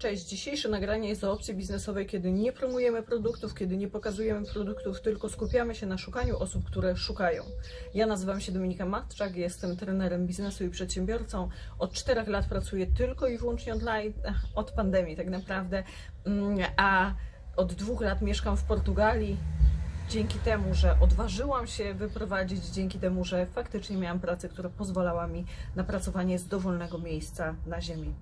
Cześć, dzisiejsze nagranie jest o opcji biznesowej, kiedy nie promujemy produktów, kiedy nie pokazujemy produktów, tylko skupiamy się na szukaniu osób, które szukają. Ja nazywam się Dominika Matczak, jestem trenerem biznesu i przedsiębiorcą. Od czterech lat pracuję tylko i wyłącznie online, od pandemii tak naprawdę, Mm, a od dwóch lat mieszkam w Portugalii. Dzięki temu, że odważyłam się wyprowadzić, dzięki temu, że faktycznie miałam pracę, która pozwalała mi na pracowanie z dowolnego miejsca na ziemi.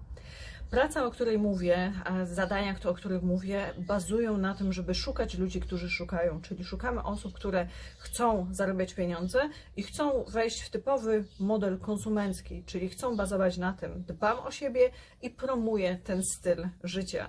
Praca, o której mówię, zadania, o których mówię, bazują na tym, żeby szukać ludzi, którzy szukają, czyli szukamy osób, które chcą zarabiać pieniądze i chcą wejść w typowy model konsumencki, czyli chcą bazować na tym, dbam o siebie i promuję ten styl życia.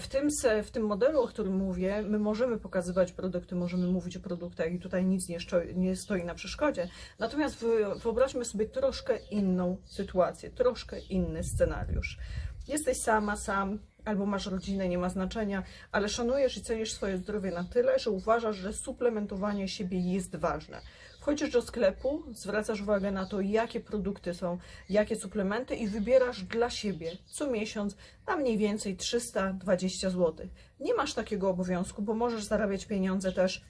W tym, w tym modelu, o którym mówię, my możemy pokazywać produkty, możemy mówić o produktach i tutaj nic nie, nie stoi na przeszkodzie. Natomiast wy- wyobraźmy sobie troszkę inną sytuację, troszkę inny scenariusz. Jesteś sama, sam, albo masz rodzinę, nie ma znaczenia, ale szanujesz i cenisz swoje zdrowie na tyle, że uważasz, że suplementowanie siebie jest ważne. Wchodzisz do sklepu, zwracasz uwagę na to, jakie produkty są, jakie suplementy i wybierasz dla siebie co miesiąc na mniej więcej 320 zł. Nie masz takiego obowiązku, bo możesz zarabiać pieniądze też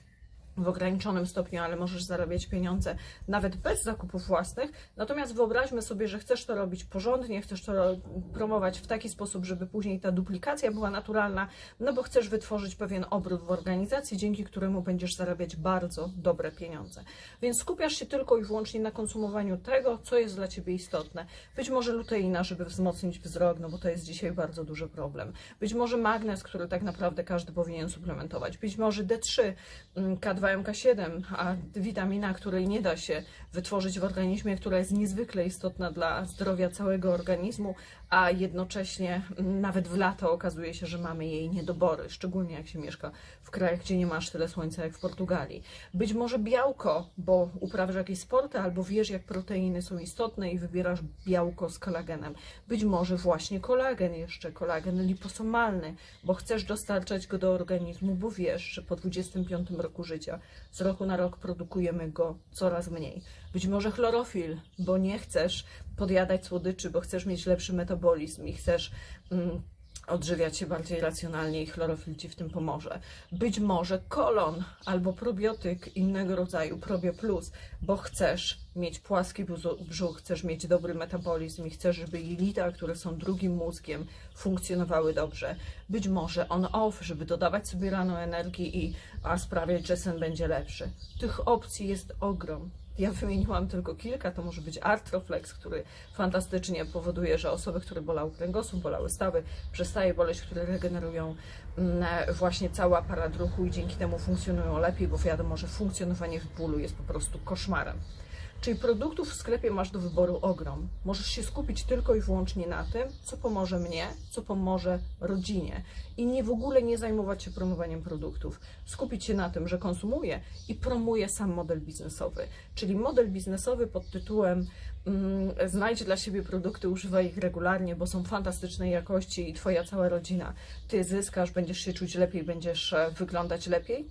w ograniczonym stopniu, ale możesz zarabiać pieniądze nawet bez zakupów własnych. Natomiast wyobraźmy sobie, że chcesz to robić porządnie, chcesz to ro- promować w taki sposób, żeby później ta duplikacja była naturalna, no bo chcesz wytworzyć pewien obrót w organizacji, dzięki któremu będziesz zarabiać bardzo dobre pieniądze. Więc skupiasz się tylko i wyłącznie na konsumowaniu tego, co jest dla Ciebie istotne. Być może luteina, żeby wzmocnić wzrok, no bo to jest dzisiaj bardzo duży problem. Być może magnez, który tak naprawdę każdy powinien suplementować. Być może D3, mm, K2, MK7, a witamina, której nie da się wytworzyć w organizmie, która jest niezwykle istotna dla zdrowia całego organizmu, a jednocześnie nawet w lato okazuje się, że mamy jej niedobory, szczególnie jak się mieszka w krajach, gdzie nie masz tyle słońca jak w Portugalii. Być może białko, bo uprawiasz jakieś sporty albo wiesz, jak proteiny są istotne i wybierasz białko z kolagenem. Być może właśnie kolagen jeszcze, kolagen liposomalny, bo chcesz dostarczać go do organizmu, bo wiesz, że po 25 roku życia z roku na rok produkujemy go coraz mniej. Być może chlorofil, bo nie chcesz podjadać słodyczy, bo chcesz mieć lepszy metabolizm i chcesz mm, odżywiać się bardziej racjonalnie i chlorofil Ci w tym pomoże. Być może kolon albo probiotyk innego rodzaju, Probio Plus, bo chcesz mieć płaski brzuch, chcesz mieć dobry metabolizm i chcesz, żeby jelita, które są drugim mózgiem, funkcjonowały dobrze. Być może on-off, żeby dodawać sobie rano energii i a sprawiać, że sen będzie lepszy. Tych opcji jest ogrom. Ja wymieniłam tylko kilka, to może być Artroflex, który fantastycznie powoduje, że osoby, które bolały kręgosłup, bolały stawy, przestaje boleć, które regenerują mm, właśnie cały aparat ruchu i dzięki temu funkcjonują lepiej, bo wiadomo, że funkcjonowanie w bólu jest po prostu koszmarem. Czyli produktów w sklepie masz do wyboru ogrom. Możesz się skupić tylko i wyłącznie na tym, co pomoże mnie, co pomoże rodzinie. I nie w ogóle nie zajmować się promowaniem produktów. Skupić się na tym, że konsumuję i promuję sam model biznesowy. Czyli model biznesowy pod tytułem mm, znajdź dla siebie produkty, używaj ich regularnie, bo są fantastycznej jakości i Twoja cała rodzina. Ty zyskasz, będziesz się czuć lepiej, będziesz e, wyglądać lepiej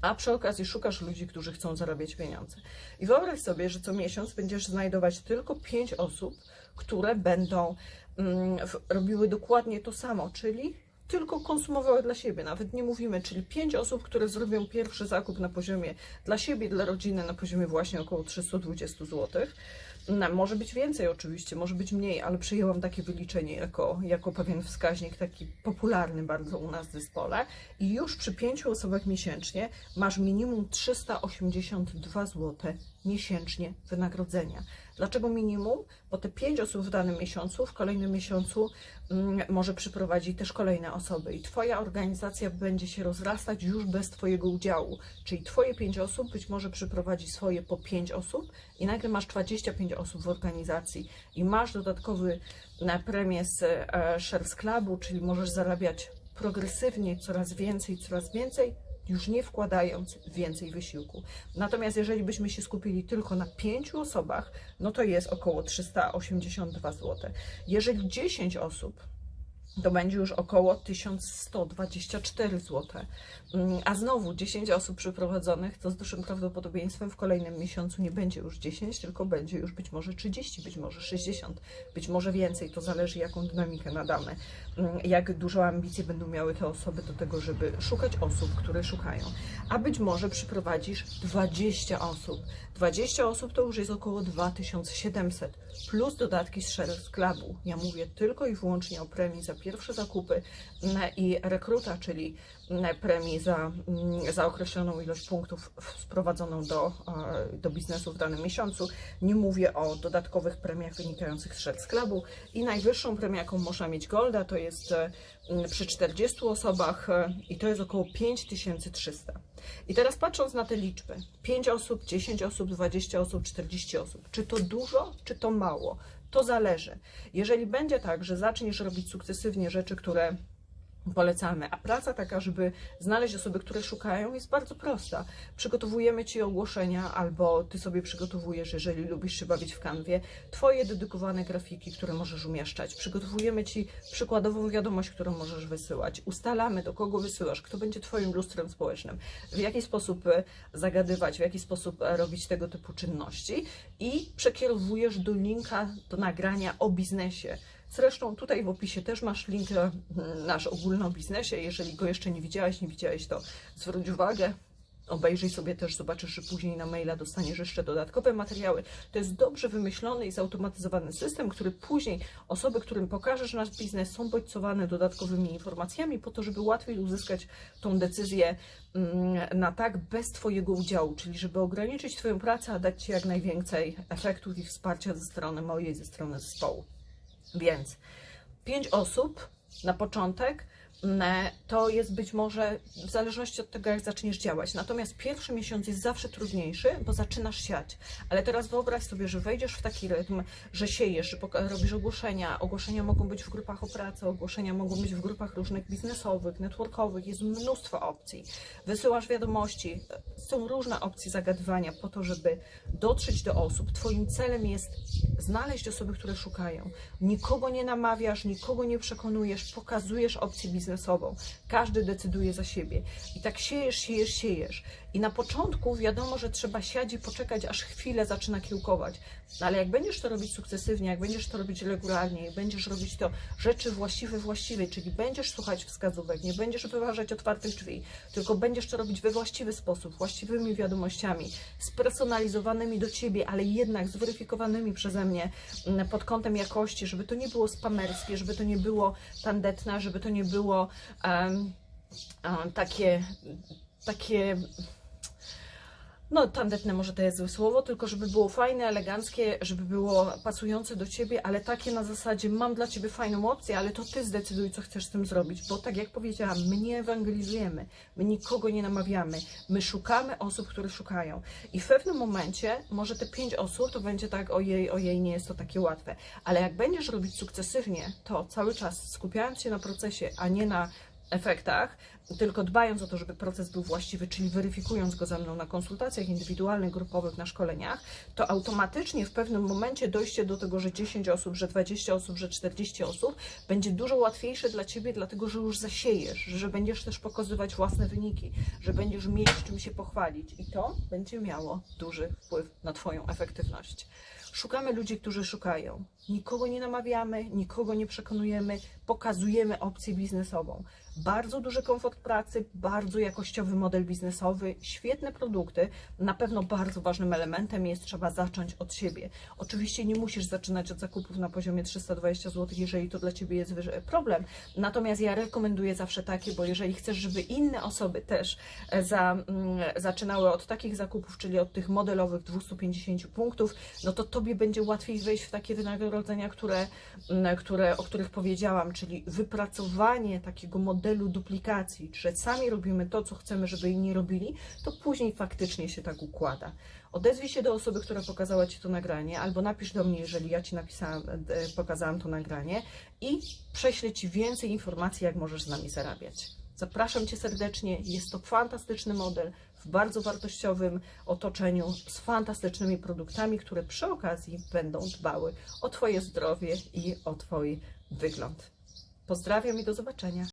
a przy okazji szukasz ludzi, którzy chcą zarabiać pieniądze. I wyobraź sobie, że co miesiąc będziesz znajdować tylko pięć osób, które będą mm, robiły dokładnie to samo, czyli tylko konsumowały dla siebie. Nawet nie mówimy, czyli pięć osób, które zrobią pierwszy zakup na poziomie dla siebie, dla rodziny na poziomie właśnie około 320 zł. No, może być więcej oczywiście, może być mniej, ale przyjęłam takie wyliczenie jako, jako pewien wskaźnik taki popularny bardzo u nas w zespole i już przy pięciu osobach miesięcznie masz minimum 382 zł miesięcznie wynagrodzenia. Dlaczego minimum? Bo te pięć osób w danym miesiącu, w kolejnym miesiącu mm, może przyprowadzić też kolejne osoby i Twoja organizacja będzie się rozrastać już bez Twojego udziału. Czyli Twoje pięć osób być może przyprowadzi swoje po pięć osób i nagle masz 25 osób w organizacji i masz dodatkowy na premię z e, Shares Clubu, czyli możesz zarabiać progresywnie coraz więcej, coraz więcej, już nie wkładając więcej wysiłku. Natomiast jeżeli byśmy się skupili tylko na pięciu osobach, no to jest około 382 zł. Jeżeli 10 osób to będzie już około 1124 zł. Mm, A znowu 10 osób przyprowadzonych, to z dużym prawdopodobieństwem w kolejnym miesiącu nie będzie już 10, tylko będzie już być może 30, być może 60, być może więcej. To zależy, jaką dynamikę nadamy, Mm, jak dużo ambicji będą miały te osoby do tego, żeby szukać osób, które szukają. A być może przyprowadzisz 20 osób. 20 osób to już jest około 2700, plus dodatki z Share Clubu. Ja mówię tylko i wyłącznie o premii za pierwsze zakupy mm, i rekruta, czyli mm, premii za, mm, za określoną ilość punktów sprowadzoną do, do biznesu w danym miesiącu. Nie mówię o dodatkowych premiach wynikających z Share Clubu i najwyższą premię, jaką można mieć Golda, to jest e, przy 40 osobach e, i to jest około 5300. I teraz patrząc na te liczby, 5 osób, 10 osób, 20 osób, 40 osób, czy to dużo, czy to mało? To zależy. Jeżeli będzie tak, że zaczniesz robić sukcesywnie rzeczy, które polecamy, a praca taka, żeby znaleźć osoby, które szukają, jest bardzo prosta. Przygotowujemy Ci ogłoszenia, albo Ty sobie przygotowujesz, jeżeli lubisz się bawić w kanwie, Twoje dedykowane grafiki, które możesz umieszczać. Przygotowujemy Ci przykładową wiadomość, którą możesz wysyłać. Ustalamy, do kogo wysyłasz, kto będzie Twoim lustrem społecznym, w jaki sposób e, zagadywać, w jaki sposób e, robić tego typu czynności i przekierowujesz do linka do nagrania o biznesie. Zresztą tutaj w opisie też masz link nasz ogólny biznesie. Jeżeli go jeszcze nie widziałeś, nie widziałeś, to zwróć uwagę. Obejrzyj sobie też, zobaczysz, że później na maila dostaniesz jeszcze dodatkowe materiały. To jest dobrze wymyślony i zautomatyzowany system, który później osoby, którym pokażesz nasz biznes, są bodźcowane dodatkowymi informacjami po to, żeby łatwiej uzyskać tą decyzję mm, na tak bez Twojego udziału, czyli żeby ograniczyć Twoją pracę, a dać Ci jak najwięcej efektów i wsparcia ze strony mojej, ze strony zespołu. Więc pięć osób na początek to jest być może w zależności od tego, jak zaczniesz działać. Natomiast pierwszy miesiąc jest zawsze trudniejszy, bo zaczynasz siać. Ale teraz wyobraź sobie, że wejdziesz w taki rytm, że siejesz, że robisz ogłoszenia. Ogłoszenia mogą być w grupach o pracę, ogłoszenia mogą być w grupach różnych biznesowych, networkowych. Jest mnóstwo opcji. Wysyłasz wiadomości. Są różne opcje zagadywania po to, żeby dotrzeć do osób. Twoim celem jest znaleźć osoby, które szukają. Nikogo nie namawiasz, nikogo nie przekonujesz, pokazujesz opcję biznesową. Każdy decyduje za siebie. I tak siejesz, siejesz, siejesz. I na początku wiadomo, że trzeba siać i poczekać, aż chwilę zaczyna kiełkować. No ale jak będziesz to robić sukcesywnie, jak będziesz to robić regularnie, jak będziesz robić to rzeczy właściwe, właściwe, czyli będziesz słuchać wskazówek, nie będziesz wyważać otwartych drzwi, tylko będziesz to robić we właściwy sposób, właściwymi wiadomościami, spersonalizowanymi do ciebie, ale jednak zweryfikowanymi przeze mnie mm, pod kątem jakości, żeby to nie było spamerskie, żeby to nie było tandetne, żeby to nie było em, em, takie, takie no, tandetne może to jest złe słowo, tylko żeby było fajne, eleganckie, żeby było pasujące do ciebie, ale takie na zasadzie mam dla ciebie fajną opcję, ale to ty zdecyduj, co chcesz z tym zrobić, bo tak jak powiedziałam, my nie ewangelizujemy, my nikogo nie namawiamy, my szukamy osób, które szukają. I w pewnym momencie, może te pięć osób, to będzie tak, ojej, ojej, nie jest to takie łatwe, ale jak będziesz robić sukcesywnie, to cały czas skupiając się na procesie, a nie na efektach, tylko dbając o to, żeby proces był właściwy, czyli weryfikując go ze mną na konsultacjach indywidualnych, grupowych, na szkoleniach, to automatycznie w pewnym momencie dojście do tego, że 10 osób, że 20 osób, że 40 osób będzie dużo łatwiejsze dla Ciebie, dlatego że już zasiejesz, że będziesz też pokazywać własne wyniki, że będziesz mieć czym się pochwalić i to będzie miało duży wpływ na Twoją efektywność. Szukamy ludzi, którzy szukają. Nikogo nie namawiamy, nikogo nie przekonujemy, pokazujemy opcję biznesową. Bardzo duży komfort pracy, bardzo jakościowy model biznesowy, świetne produkty. Na pewno bardzo ważnym elementem jest trzeba zacząć od siebie. Oczywiście nie musisz zaczynać od zakupów na poziomie 320 zł, jeżeli to dla Ciebie jest problem. Natomiast ja rekomenduję zawsze takie, bo jeżeli chcesz, żeby inne osoby też e, za, mm, zaczynały od takich zakupów, czyli od tych modelowych 250 punktów, no to Tobie będzie łatwiej wejść w takie wynagrodzenia, które, mm, które, o których powiedziałam, czyli wypracowanie takiego modelu duplikacji, że sami robimy to, co chcemy, żeby inni robili, to później faktycznie się tak układa. Odezwij się do osoby, która pokazała Ci to nagranie, albo napisz do mnie, jeżeli ja Ci napisałam, e, pokazałam to nagranie i prześlę Ci więcej informacji, jak możesz z nami zarabiać. Zapraszam Cię serdecznie. Jest to fantastyczny model w bardzo wartościowym otoczeniu z fantastycznymi produktami, które przy okazji będą dbały o Twoje zdrowie i o Twój wygląd. Pozdrawiam i do zobaczenia.